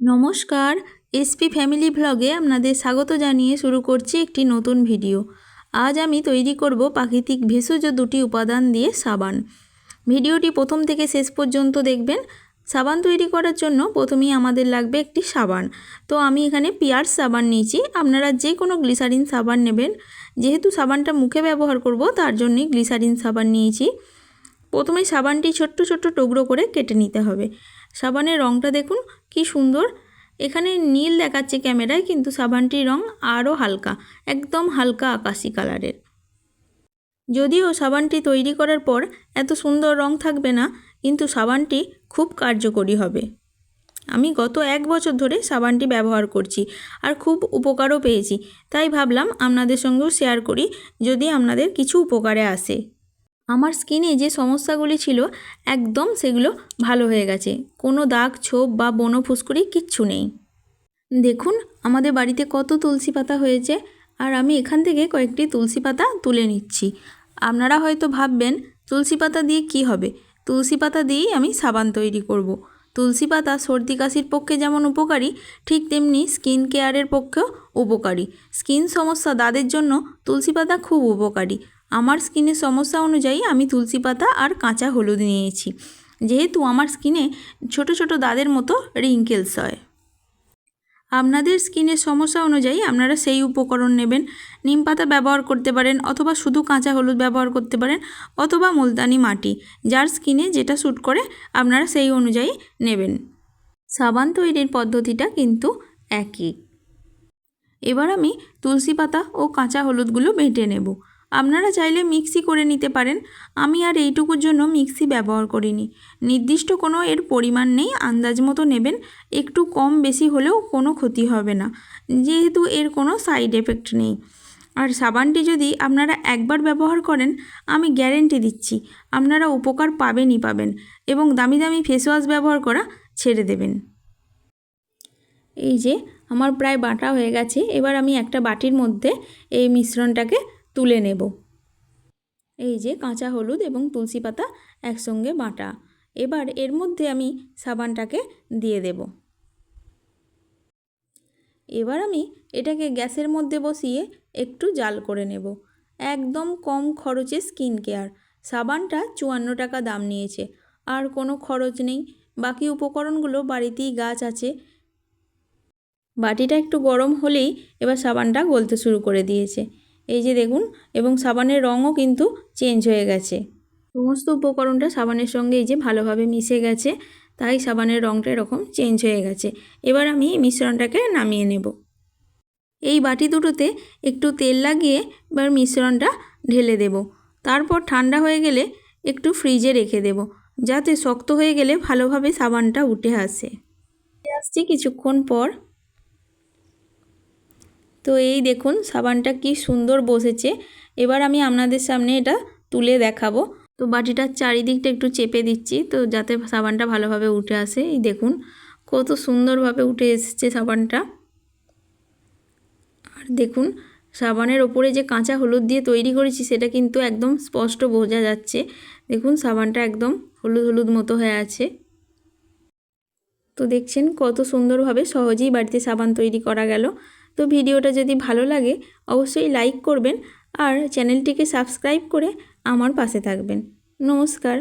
নমস্কার, SP family ভ্লগে আপনাদের স্বাগত জানিয়ে শুরু করছি একটি নতুন ভিডিও। আজ আমি তৈরি করব প্রাকৃতিক ভেষজ দুটি উপাদান দিয়ে সাবান। ভিডিওটি প্রথম থেকে শেষ পর্যন্ত দেখবেন। সাবান তৈরি করার জন্য প্রথমেই আমাদের লাগবে একটি সাবান। তো আমি এখানে পিয়ার্স সাবান নিয়েছি। আপনারা যে কোনো গ্লিসারিন সাবান নেবেন। যেহেতু সাবানটা মুখে ব্যবহার করব, তার জন্যই গ্লিসারিন সাবান নিয়েছি। প্রথমে সাবানটি ছোট্ট ছোট্ট টুকরো করে কেটে নিতে হবে। সাবানের রঙটা দেখুন, কি সুন্দর। এখানে নীল দেখাচ্ছে ক্যামেরায়, কিন্তু সাবানটির রং আরও হালকা, একদম হালকা আকাশি কালারের। যদিও সাবানটি তৈরি করার পর এত সুন্দর রং থাকবে না, কিন্তু সাবানটি খুব কার্যকরী হবে। আমি গত এক বছর ধরে সাবানটি ব্যবহার করছি আর খুব উপকারও পেয়েছি, তাই ভাবলাম আপনাদের সঙ্গেও শেয়ার করি, যদি আপনাদের কিছু উপকারে আসে। আমার স্কিনে যে সমস্যাগুলি ছিল, একদম সেগুলো ভালো হয়ে গেছে। কোনো দাগ, ছোপ বা বনো ফুসকুড়ি কিচ্ছু নেই। দেখুন, আমাদের বাড়িতে কত তুলসী পাতা হয়েছে, আর আমি এখান থেকে কয়েকটি তুলসী পাতা তুলে নিচ্ছি। আপনারা হয়তো ভাববেন, তুলসী পাতা দিয়ে কি হবে? তুলসী পাতা দিয়েই আমি সাবান তৈরি করব। তুলসী পাতা সর্দি কাশির পক্ষে যেমন উপকারী, ঠিক তেমনি স্কিন কেয়ারের পক্ষেও উপকারী। স্কিন সমস্যা দাদের জন্য তুলসী পাতা খুব উপকারী। আমার স্কিনের সমস্যা অনুযায়ী আমি তুলসী পাতা আর কাঁচা হলুদ নিয়েছি। যেহেতু আমার স্কিনে ছোট ছোট দাদের মতো রিঙ্কেলস হয়। আপনাদের স্কিনের সমস্যা অনুযায়ী আপনারা সেই উপকরণ নেবেন। নিম পাতা ব্যবহার করতে পারেন অথবা শুধু কাঁচা হলুদ ব্যবহার করতে পারেন অথবা মুলতানি মাটি, যার স্কিনে যেটা শ্যুট করে আপনারা সেই অনুযায়ী নেবেন। সাবান তৈরির পদ্ধতিটা কিন্তু একই। এবার আমি তুলসী পাতা ও কাঁচা হলুদগুলো বেটে নেব। আপনারা চাইলে মিক্সি করে নিতে পারেন। আমি আর এইটুকুর জন্য মিক্সি ব্যবহার করিনি। নির্দিষ্ট কোনো এর পরিমাণ নেই, আন্দাজ মতো নেবেন। একটু কম বেশি হলেও কোনো ক্ষতি হবে না। যেহেতু এর কোনো সাইড এফেক্ট নেই। আর সাবানটি যদি আপনারা একবার ব্যবহার করেন, আমি গ্যারেন্টি দিচ্ছি, আপনারা উপকার পাবেনই পাবেন এবং দামি দামি ফেস ওয়াশ ব্যবহার করা ছেড়ে দেবেন। এই যে, আমার প্রায় বাটা হয়ে গেছে। এবার আমি একটা বাটির মধ্যে এই মিশ্রণটাকে তুলে নেব। এই যে কাঁচা হলুদ এবং তুলসী পাতা একসঙ্গে বাটা। এবার এর মধ্যে আমি সাবানটাকে দিয়ে দেব। এবার আমি এটাকে গ্যাসের মধ্যে বসিয়ে একটু জাল করে নেব। একদম কম খরচে স্কিন কেয়ার। সাবানটা চুয়ান্ন টাকা দাম নিয়েছে। আর কোনো খরচ নেই। বাকি উপকরণগুলো বাড়িতেই গাছ আছে। বাটিটা একটু গরম হলেই এবার সাবানটা গলতে শুরু করে দিয়েছে। এই যে দেখুন, এবং সাবানের রঙও কিন্তু চেঞ্জ হয়ে গেছে। সমস্ত উপকরণটা সাবানের সঙ্গে এই যে ভালোভাবে মিশে গেছে, তাই সাবানের রঙটা এরকম চেঞ্জ হয়ে গেছে। এবার আমি এই মিশ্রণটাকে নামিয়ে নেব। এই বাটি দুটোতে একটু তেল লাগিয়ে এবার মিশ্রণটা ঢেলে দেব। তারপর ঠান্ডা হয়ে গেলে একটু ফ্রিজে রেখে দেব, যাতে শক্ত হয়ে গেলে ভালোভাবে সাবানটা উঠে আসে। আসছি কিছুক্ষণ পর। তো এই দেখুন, সাবানটা কি সুন্দর বসেছে। এবার আমি আপনাদের সামনে এটা তুলে দেখাবো। তো বাটিটার চারিদিকটা একটু চেপে দিচ্ছি, তো যাতে সাবানটা ভালোভাবে উঠে আসে। এই দেখুন, কত সুন্দরভাবে উঠে এসেছে সাবানটা। আর দেখুন, সাবানের ওপরে যে কাঁচা হলুদ দিয়ে তৈরি করেছি, সেটা কিন্তু একদম স্পষ্ট বোঝা যাচ্ছে। দেখুন, সাবানটা একদম হলুদ হলুদ মতো হয়ে আছে। তো দেখছেন, কত সুন্দরভাবে সহজেই বাড়িতে সাবান তৈরি করা গেল। তো ভিডিওটা যদি ভালো লাগে, অবশ্যই লাইক করবেন আর চ্যানেলটিকে সাবস্ক্রাইব করে আমার পাশে থাকবেন। নমস্কার।